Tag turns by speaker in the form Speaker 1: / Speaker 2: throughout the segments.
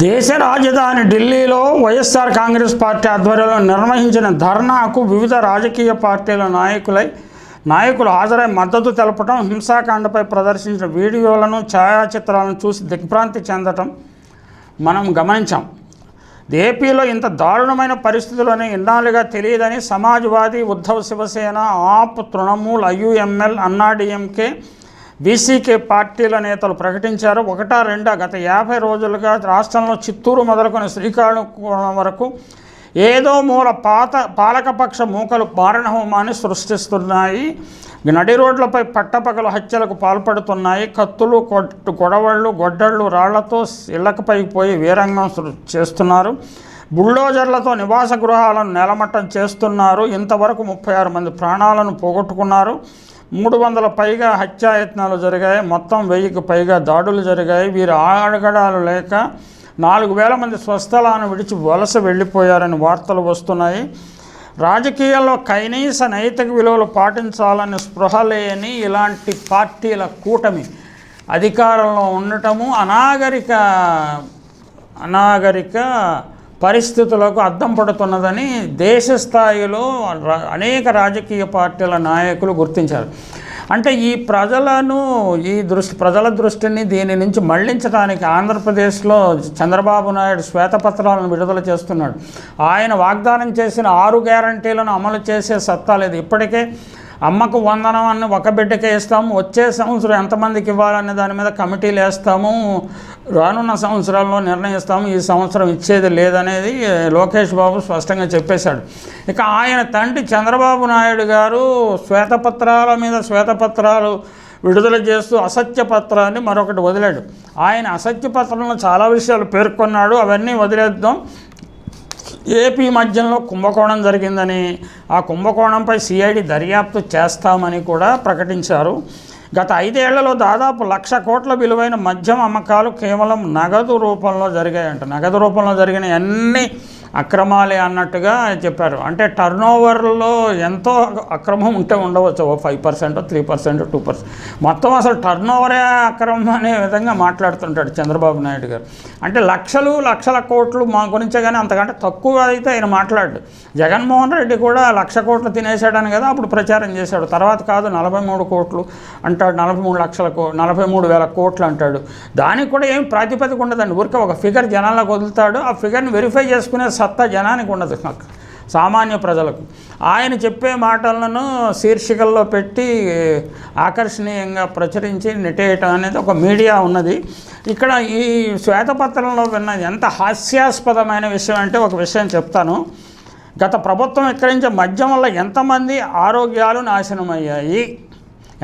Speaker 1: దేశ రాజధాని ఢిల్లీలో వైఎస్ఆర్ కాంగ్రెస్ పార్టీ ఆధ్వర్యంలో నిర్వహించిన ధర్నాకు వివిధ రాజకీయ పార్టీల నాయకులై నాయకులు హాజరై మద్దతు తెలపడం హింసాకాండపై ప్రదర్శించిన వీడియోలను ఛాయాచిత్రాలను చూసి దిగ్భ్రాంతి చెందటం మనం గమనించాం. ఏపీలో ఇంత దారుణమైన పరిస్థితులని ఇన్నాళ్ళుగా తెలియదని సమాజ్వాదీ ఉద్ధవ్ శివసేన ఆప్ తృణమూల్ ఐయుఎంఎల్ అన్నాడీఎంకే బీసీకే పార్టీల నేతలు ప్రకటించారు. ఒకటా రెండా గత యాభై రోజులుగా రాష్ట్రంలో చిత్తూరు మొదలుకొని శ్రీకాకుళం వరకు ఏదో మూల పాత పాలకపక్ష మూకలు మారణహోమాన్ని సృష్టిస్తున్నాయి. నడి రోడ్లపై పట్టపగలు హత్యలకు పాల్పడుతున్నాయి. కత్తులు కొట్టు గొడవళ్ళు గొడ్డళ్ళు రాళ్ళతో ఇళ్ళకపై పోయి వీరంగం చేస్తున్నారు. బుల్డోజర్లతో నివాస గృహాలను నెలమట్టం చేస్తున్నారు. ఇంతవరకు ముప్పై ఆరు మంది ప్రాణాలను పోగొట్టుకున్నారు. మూడు వందల పైగా హత్యాయత్నాలు జరిగాయి. మొత్తం వెయ్యికి పైగా దాడులు జరిగాయి. వీరు ఆడగడాలు లేక నాలుగు వేల మంది స్వస్థలాన్ని విడిచి వలస వెళ్ళిపోయారని వార్తలు వస్తున్నాయి. రాజకీయాల్లో కనీస నైతిక విలువలు పాటించాలని స్పృహ లేని ఇలాంటి పార్టీల కూటమి అధికారంలో ఉండటము అనాగరిక అనాగరిక పరిస్థితులకు అద్దం పడుతున్నదని దేశ స్థాయిలో అనేక రాజకీయ పార్టీల నాయకులు గుర్తించారు. అంటే ఈ ప్రజలను ఈ దృష్టి ప్రజల దృష్టిని దీని నుంచి మళ్ళించడానికి ఆంధ్రప్రదేశ్లో చంద్రబాబు నాయుడు శ్వేతపత్రాలను విడుదల చేస్తున్నాడు. ఆయన వాగ్దానం చేసిన ఆరు గ్యారంటీలను అమలు చేసే సత్తా లేదు. ఇప్పటికే అమ్మకు వందనం అని ఒక బిడ్డకే ఇస్తాము. వచ్చే సంవత్సరం ఎంతమందికి ఇవ్వాలనే దాని మీద కమిటీలు వేస్తాము. రానున్న సంవత్సరాల్లో నిర్ణయిస్తాము. ఈ సంవత్సరం ఇచ్చేది లేదనేది లోకేష్ బాబు స్పష్టంగా చెప్పేశాడు. ఇక ఆయన తండ్రి చంద్రబాబు నాయుడు గారు శ్వేతపత్రాల మీద శ్వేతపత్రాలు విడుదల చేస్తూ అసత్య పత్రాన్ని మరొకటి వదిలాడు. ఆయన అసత్య పత్రంలో చాలా విషయాలు పేర్కొన్నాడు. అవన్నీ వదిలేద్దాం. ఏపీ మధ్యంలో కుంభకోణం జరిగిందని ఆ కుంభకోణంపై సిఐడి దర్యాప్తు చేస్తామని కూడా ప్రకటించారు. గత ఐదేళ్ళలో దాదాపు లక్ష కోట్ల విలువైన మద్యం అమ్మకాలు కేవలం నగదు రూపంలో జరిగాయంట. నగదు రూపంలో జరిగిన అన్ని అక్రమాలే అన్నట్టుగా చెప్పారు. అంటే టర్న్ ఓవర్లో ఎంతో అక్రమం ఉంటే ఉండవచ్చు. ఓ five percent three percent two percent మొత్తం అసలు టర్న్ ఓవరే అక్రమం అనే విధంగా మాట్లాడుతుంటాడు చంద్రబాబు నాయుడు గారు. అంటే లక్షలు లక్షల కోట్లు మా గురించే కానీ అంతకంటే తక్కువ అయితే ఆయన మాట్లాడు. జగన్మోహన్ రెడ్డి కూడా లక్ష కోట్లు తినేసాడని కదా అప్పుడు ప్రచారం చేశాడు. తర్వాత కాదు నలభై మూడు కోట్లు అంటాడు నలభై మూడు లక్షల కో నలభై మూడు వేల కోట్లు అంటాడు. దానికి కూడా ఏం ప్రాతిపదిక ఉండదండి. ఊరికే ఒక ఫిగర్ జనాలకు వదులుతాడు. ఆ ఫిగర్ని వెరిఫై చేసుకునే సత్తా జనానికి ఉండదు నాకు సామాన్య ప్రజలకు. ఆయన చెప్పే మాటలను శీర్షికల్లో పెట్టి ఆకర్షణీయంగా ప్రచురించి నెట్టేయటం అనేది ఒక మీడియా ఉన్నది. ఇక్కడ ఈ శ్వేతపత్రంలో విన్న ఎంత హాస్యాస్పదమైన విషయం అంటే ఒక విషయం చెప్తాను. గత ప్రభుత్వం ఎక్కడించే మద్యం వల్ల ఎంతమంది ఆరోగ్యాలు నాశనమయ్యాయి?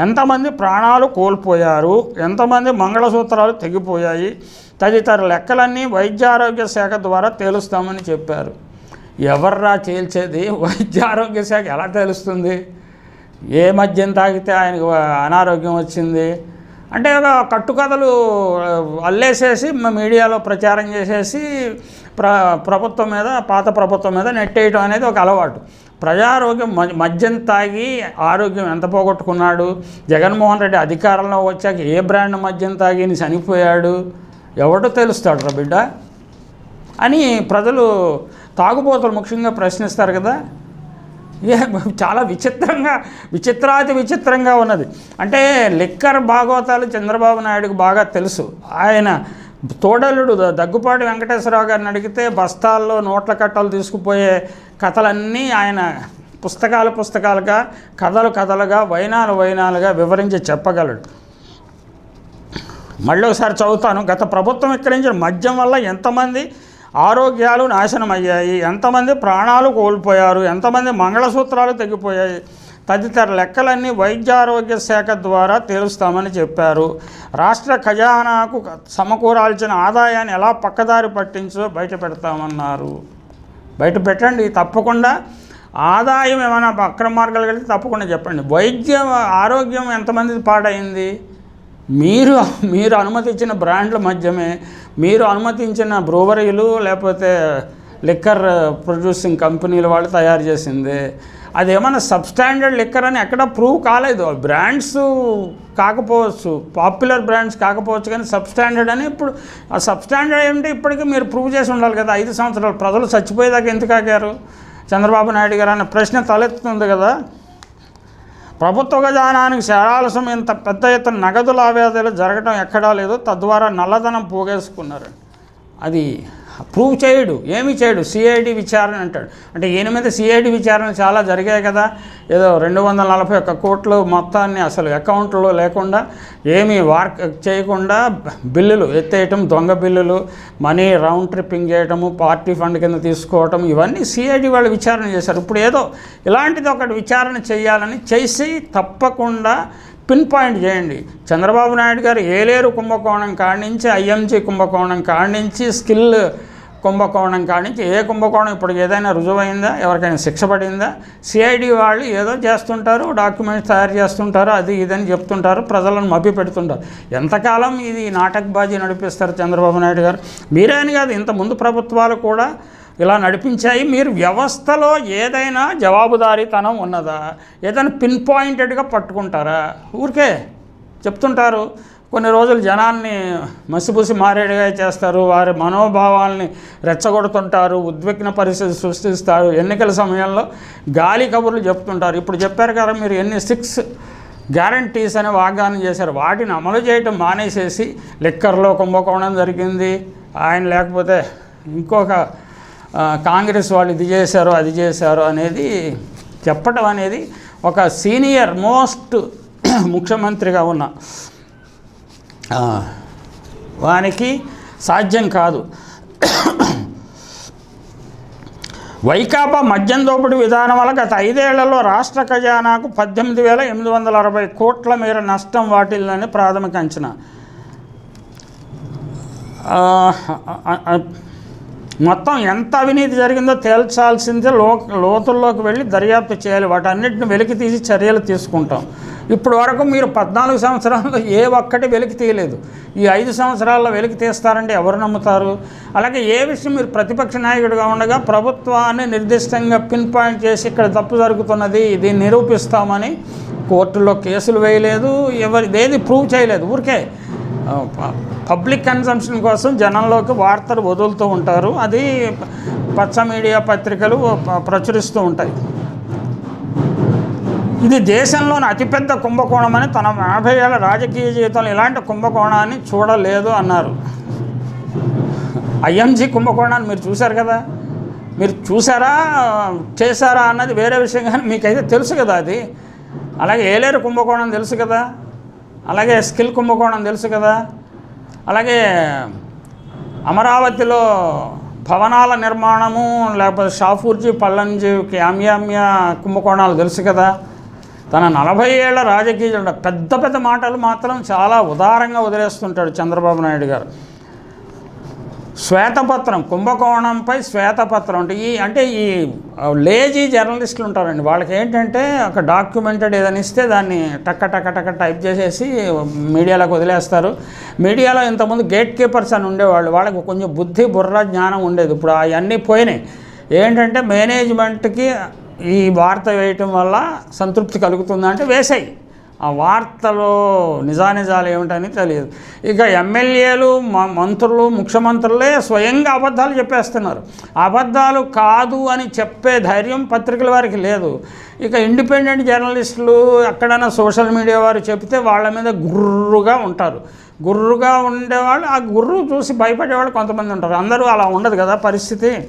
Speaker 1: ఎంతమంది ప్రాణాలు కోల్పోయారు ఎంతమంది మంగళసూత్రాలు తెగిపోయాయి తదితర లెక్కలన్నీ వైద్య ఆరోగ్య శాఖ ద్వారా తేలుస్తామని చెప్పారు. ఎవర్రా తేల్చేది? వైద్య ఆరోగ్య శాఖ ఎలా తెలుస్తుంది? ఏ మద్యం తాగితే ఆయనకు అనారోగ్యం వచ్చింది? అంటే కట్టుకథలు అల్లేసేసి మీడియాలో ప్రచారం చేసేసి ప్ర ప్రభుత్వం మీద పాత ప్రభుత్వం మీద నెట్టేయటం అనేది ఒక అలవాటు. ప్రజారోగ్యం మ- మద్యం తాగి ఆరోగ్యం ఎంత పోగొట్టుకున్నాడు? జగన్మోహన్ రెడ్డి అధికారంలో వచ్చాక ఏ బ్రాండ్ మద్యం తాగి చనిపోయాడు? ఎవడో తెలుస్తాడు రా బిడ్డ. అని ప్రజలు తాగుబోతులు ముఖ్యంగా ప్రశ్నిస్తారు కదా. ఏ చాలా విచిత్రంగా విచిత్రాతి విచిత్రంగా ఉన్నది. అంటే లిక్కర్ భాగవతాలు చంద్రబాబు నాయుడుకు బాగా తెలుసు. ఆయన తోడలుడు దగ్గుపాటి వెంకటేశ్వరరావు గారిని అడిగితే బస్తాల్లో నోట్ల కట్టలు తీసుకుపోయే కథలన్నీ ఆయన పుస్తకాలు పుస్తకాలుగా కథలు కథలుగా వైనాలు వైనాలుగా వివరించి చెప్పగలడు. మళ్ళీ ఒకసారి చదువుతాను. గత ప్రభుత్వం విక్రయించిన మద్యం వల్ల ఎంతమంది ఆరోగ్యాలు నాశనం అయ్యాయి ఎంతమంది ప్రాణాలు కోల్పోయారు? ఎంతమంది మంగళసూత్రాలు తెగిపోయాయి? తదితర లెక్కలన్నీ వైద్య ఆరోగ్య శాఖ ద్వారా తేలుస్తామని చెప్పారు. రాష్ట్ర ఖజానాకు సమకూరాల్సిన ఆదాయాన్ని ఎలా పక్కదారి పట్టించో బయట పెడతామన్నారు. బయట పెట్టండి తప్పకుండా. ఆదాయం ఏమైనా అక్రమ మార్గాలు కలిగితే తప్పకుండా చెప్పండి. వైద్యం ఆరోగ్యం ఎంతమందిది పాడైంది? మీరు మీరు అనుమతించిన బ్రాండ్ల మధ్యమే. మీరు అనుమతించిన బ్రూవరీలు లేకపోతే లిక్కర్ ప్రొడ్యూసింగ్ కంపెనీలు వాళ్ళు తయారు చేసింది. అది సబ్స్టాండర్డ్ లిక్కర్ అని ఎక్కడ ప్రూవ్ కాలేదు. బ్రాండ్స్ కాకపోవచ్చు. పాపులర్ బ్రాండ్స్ కాకపోవచ్చు కానీ సబ్స్టాండర్డ్ అని ఇప్పుడు ఆ సబ్స్టాండర్డ్ ఏంటి ఇప్పటికీ మీరు ప్రూవ్ చేసి ఉండాలి కదా. ఐదు సంవత్సరాలు ప్రజలు చచ్చిపోయేదాకా ఎందుకు ఆగారు? చంద్రబాబు నాయుడు గారు అన్న ప్రశ్న తలెత్తుతుంది కదా. ప్రభుత్వ ఖజానానికి శారాలసం ఇంత పెద్ద ఎత్తున నగదు లావాదేవీలు జరగడం ఎక్కడా లేదు తద్వారా నల్లధనం పోగేసుకున్నారు అది ప్రూవ్ చేయడు ఏమి చేయడు. సిఐడి విచారణ అంటాడు. అంటే ఈయన మీద సిఐడి విచారణ చాలా జరిగాయి కదా. ఏదో రెండు వందల నలభై ఒక్క కోట్లు మొత్తాన్ని అసలు అకౌంట్లో లేకుండా ఏమీ వార్క్ చేయకుండా బిల్లులు ఎత్తేయటం దొంగ బిల్లులు మనీ రౌండ్ ట్రిప్పింగ్ చేయటము పార్టీ ఫండ్ కింద తీసుకోవటం ఇవన్నీ సిఐడి వాళ్ళు విచారణ చేశారు. ఇప్పుడు ఏదో ఇలాంటిది ఒకటి విచారణ చేయాలని చేసి తప్పకుండా పిన్ పాయింట్ చేయండి. చంద్రబాబు నాయుడు గారు ఏలేరు కుంభకోణం కాడి నుంచి ఐఎంజీ కుంభకోణం కాడి నుంచి స్కిల్ కుంభకోణం కాడి నుంచి ఏ కుంభకోణం ఇప్పుడు ఏదైనా రుజువైందా? ఎవరికైనా శిక్ష పడిందా? సిఐడి వాళ్ళు ఏదో చేస్తుంటారు డాక్యుమెంట్స్ తయారు చేస్తుంటారు అది ఇదని చెప్తుంటారు ప్రజలను మభ్య పెడుతుంటారు. ఎంతకాలం ఇది నాటకబాజీ నడిపిస్తారు చంద్రబాబు నాయుడు గారు? మీరే అని కాదు ఇంత ముందు ప్రభుత్వాలు కూడా ఇలా నడిపించాయి. మీరు వ్యవస్థలో ఏదైనా జవాబుదారీతనం ఉన్నదా? ఏదైనా పిన్ పాయింటెడ్గా పట్టుకుంటారా? ఊరికే చెప్తుంటారు. కొన్ని రోజులు జనాన్ని మసిపూసి మారేడుగా చేస్తారు. వారి మనోభావాల్ని రెచ్చగొడుతుంటారు. ఉద్విగ్న పరిస్థితి సృష్టిస్తారు. ఎన్నికల సమయంలో గాలి కబుర్లు చెప్తుంటారు. ఇప్పుడు చెప్పారు కదా మీరు ఎన్ని సిక్స్ గ్యారంటీస్ అని వాగ్దానం చేశారు. వాటిని అమలు చేయటం మానేసేసి లిక్కర్లో కుంభకోణం జరిగింది. ఆయన లేకపోతే ఇంకొక కాంగ్రెస్ వాళ్ళు ఇది చేశారు అది చేశారు అనేది చెప్పడం అనేది ఒక సీనియర్ మోస్ట్ ముఖ్యమంత్రిగా ఉన్న వానికి సాధ్యం కాదు. వైకాపా మద్యం దోపిడీ విధానం వల్ల గత ఐదేళ్ళలో రాష్ట్ర ఖజానాకు పద్దెనిమిది వేల ఎనిమిది వందల అరవై కోట్ల మేర నష్టం వాటిల్లని ప్రాథమిక అంచనా. మొత్తం ఎంత అవినీతి జరిగిందో తేల్చాల్సిందే లో లోతుల్లోకి వెళ్ళి దర్యాప్తు చేయాలి. వాటన్నిటిని వెలికి తీసి చర్యలు తీసుకుంటాం. ఇప్పటి వరకు మీరు పద్నాలుగు సంవత్సరాల్లో ఏ ఒక్కటి వెలికి తీయలేదు. ఈ ఐదు సంవత్సరాల్లో వెలికి తీస్తారంటే ఎవరు నమ్ముతారు? అలాగే ఏ విషయం మీరు ప్రతిపక్ష నాయకుడిగా ఉండగా ప్రభుత్వాన్ని నిర్దిష్టంగా పిన్ పాయింట్ చేసి ఇక్కడ తప్పు జరుగుతున్నది ఇది నిరూపిస్తామని కోర్టులో కేసులు వేయలేదు ఎవరి ఏది ప్రూవ్ చేయలేదు. ఊరికే పబ్లిక్ కన్సంప్షన్ కోసం జనంలోకి వార్తలు వదులుతూ ఉంటారు. అది పచ్చ మీడియా పత్రికలు ప్రచురిస్తూ ఉంటాయి. ఇది దేశంలోని అతిపెద్ద కుంభకోణం అని తన యాభై ఏళ్ళ రాజకీయ జీవితంలో ఇలాంటి కుంభకోణాన్ని చూడలేదు అన్నారు. ఐఎంజీ కుంభకోణాన్ని మీరు చూశారు కదా? మీరు చూసారా చేశారా అన్నది వేరే విషయం కానీ మీకైతే తెలుసు కదా అది. అలాగే ఏలేరు కుంభకోణం తెలుసు కదా? అలాగే స్కిల్ కుంభకోణం తెలుసు కదా? అలాగే అమరావతిలో భవనాల నిర్మాణము లేకపోతే షాఫూర్జీ పల్లంజీకి క్యామ్యామ్య కుంభకోణాలు తెలుసు కదా. తన నలభై ఏళ్ళ రాజకీయ పెద్ద పెద్ద మాటలు మాత్రం చాలా ఉదారంగా వదిలేస్తుంటాడు చంద్రబాబు నాయుడు గారు. శ్వేతపత్రం కుంభకోణంపై శ్వేతపత్రం అంటే ఈ అంటే ఈ లేజీ జర్నలిస్టులు ఉంటారండి. వాళ్ళకి ఏంటంటే ఒక డాక్యుమెంటెడ్ ఏదైనా ఇస్తే దాన్ని టక్క టక్క టక్క టైప్ చేసేసి మీడియాలోకి వదిలేస్తారు. మీడియాలో ఇంతకుముందు గేట్ కీపర్స్ అని ఉండేవాళ్ళు. వాళ్ళకి కొంచెం బుద్ధి బుర్ర జ్ఞానం ఉండేది. ఇప్పుడు అవన్నీ పోయినాయి. ఏంటంటే మేనేజ్మెంట్కి ఈ వార్త వేయటం వల్ల సంతృప్తి కలుగుతుందంటే వేసాయి. ఆ వార్తలో నిజానిజాలు ఏమిటని తెలియదు. ఇక ఎమ్మెల్యేలు మ- మంత్రులు ముఖ్యమంత్రులే స్వయంగా అబద్ధాలు చెప్పేస్తున్నారు. అబద్ధాలు కాదు అని చెప్పే ధైర్యం పత్రికల వారికి లేదు. ఇక ఇండిపెండెంట్ జర్నలిస్టులు ఎక్కడైనా సోషల్ మీడియా వారు చెప్తే వాళ్ళ మీద గుర్రుగా ఉంటారు. గుర్రుగా ఉండేవాళ్ళు ఆ గుర్రు చూసి భయపడేవాళ్ళు కొంతమంది ఉంటారు. అందరూ అలా ఉండదు కదా పరిస్థితి.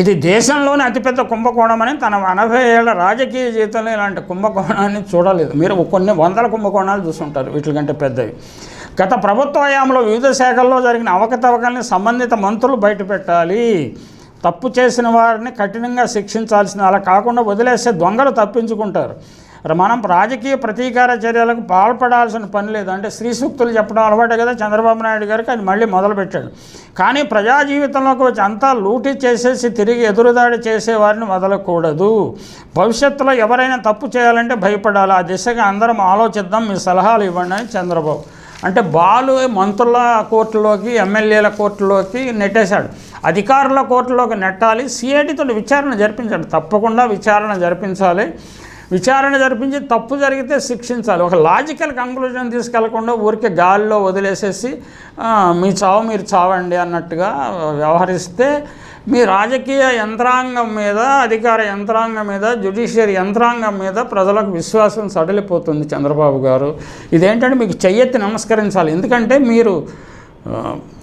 Speaker 1: ఇది దేశంలోనే అతిపెద్ద కుంభకోణం అని తన ఎనభై ఏళ్ళ రాజకీయ జీవితంలో ఇలాంటి కుంభకోణాన్ని చూడలేదు. మీరు కొన్ని వందల కుంభకోణాలు చూస్తుంటారు వీటికంటే పెద్దవి. గత ప్రభుత్వ హయాంలో వివిధ శాఖల్లో జరిగిన అవకతవకల్ని సంబంధిత మంత్రులు బయటపెట్టాలి. తప్పు చేసిన వారిని కఠినంగా శిక్షించాల్సిన అలా కాకుండా వదిలేస్తే దొంగలు తప్పించుకుంటారు. మనం రాజకీయ ప్రతీకార చర్యలకు పాల్పడాల్సిన పని లేదు. అంటే స్త్రీ సూక్తులు చెప్పడం అలవాటే కదా చంద్రబాబు నాయుడు గారికి అది మళ్ళీ మొదలుపెట్టాడు. కానీ ప్రజా జీవితంలోకి వచ్చి అంతా లూటీ చేసేసి తిరిగి ఎదురుదాడి చేసేవారిని వదలకూడదు. భవిష్యత్తులో ఎవరైనా తప్పు చేయాలంటే భయపడాలి. ఆ దిశగా అందరం ఆలోచిద్దాం. మీ సలహాలు ఇవ్వండి అని చంద్రబాబు. అంటే బాలు మంత్రుల కోర్టులోకి ఎమ్మెల్యేల కోర్టులోకి నెట్టేశాడు. అధికారుల కోర్టులోకి నెట్టాలి. సిఐటితో విచారణ జరిపించాలి. తప్పకుండా విచారణ జరిపించాలి. విచారణ జరిపించి తప్పు జరిగితే శిక్షించాలి. ఒక లాజికల్ కంక్లూజన్ తీసుకెళ్ళకుండా ఊరికే గాలిలో వదిలేసేసి మీ చావు మీరు చావండి అన్నట్టుగా వ్యవహరిస్తే మీ రాజకీయ యంత్రాంగం మీద అధికార యంత్రాంగం మీద జ్యుడిషియరీ యంత్రాంగం మీద ప్రజలకు విశ్వాసం సడలిపోతుంది చంద్రబాబు గారు. ఇదేంటంటే మీకు చెయ్యెత్తి నమస్కరించాలి. ఎందుకంటే మీరు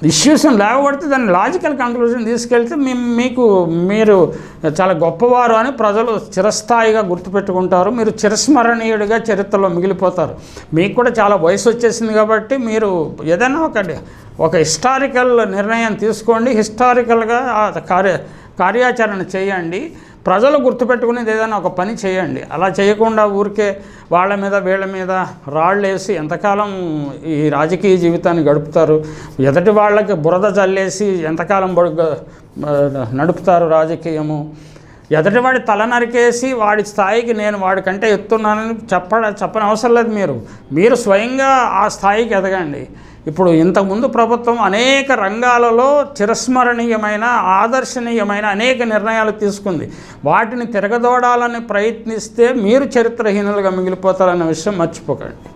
Speaker 1: ఇష్యూస్ని లేవబడితే దాన్ని లాజికల్ కంక్లూజన్ తీసుకెళ్తే మీ మీకు మీరు చాలా గొప్పవారు అని ప్రజలు చిరస్థాయిగా గుర్తుపెట్టుకుంటారు. మీరు చిరస్మరణీయుడిగా చరిత్రలో మిగిలిపోతారు. మీకు కూడా చాలా వయసు వచ్చేసింది కాబట్టి మీరు ఏదైనా ఒక ఒక హిస్టారికల్ నిర్ణయం తీసుకోండి. హిస్టారికల్గా ఆ కార్య కార్యాచరణ చేయండి. ప్రజలు గుర్తుపెట్టుకునేది ఏదైనా ఒక పని చేయండి. అలా చేయకుండా ఊరికే వాళ్ళ మీద వీళ్ళ మీద రాళ్ళేసి ఎంతకాలం ఈ రాజకీయ జీవితాన్ని గడుపుతారు? ఎదటి వాళ్ళకి బురద చల్లేసి ఎంతకాలం బడు- నడుపుతారు రాజకీయము? ఎదటివాడి తల నరికేసి వాడి స్థాయికి నేను వాడికంటే ఎత్తున్నానని చెప్ప చెప్పని అవసరం లేదు మీరు. మీరు స్వయంగా ఆ స్థాయికి ఎదగండి. ఇప్పుడు ఇంతకుముందు ప్రభుత్వం అనేక రంగాలలో చిరస్మరణీయమైన ఆదర్శనీయమైన అనేక నిర్ణయాలు తీసుకుంది. వాటిని తిరగదోడాలని ప్రయత్నిస్తే మీరు చరిత్రహీనులుగా మిగిలిపోతారన్న విషయం మర్చిపోకండి.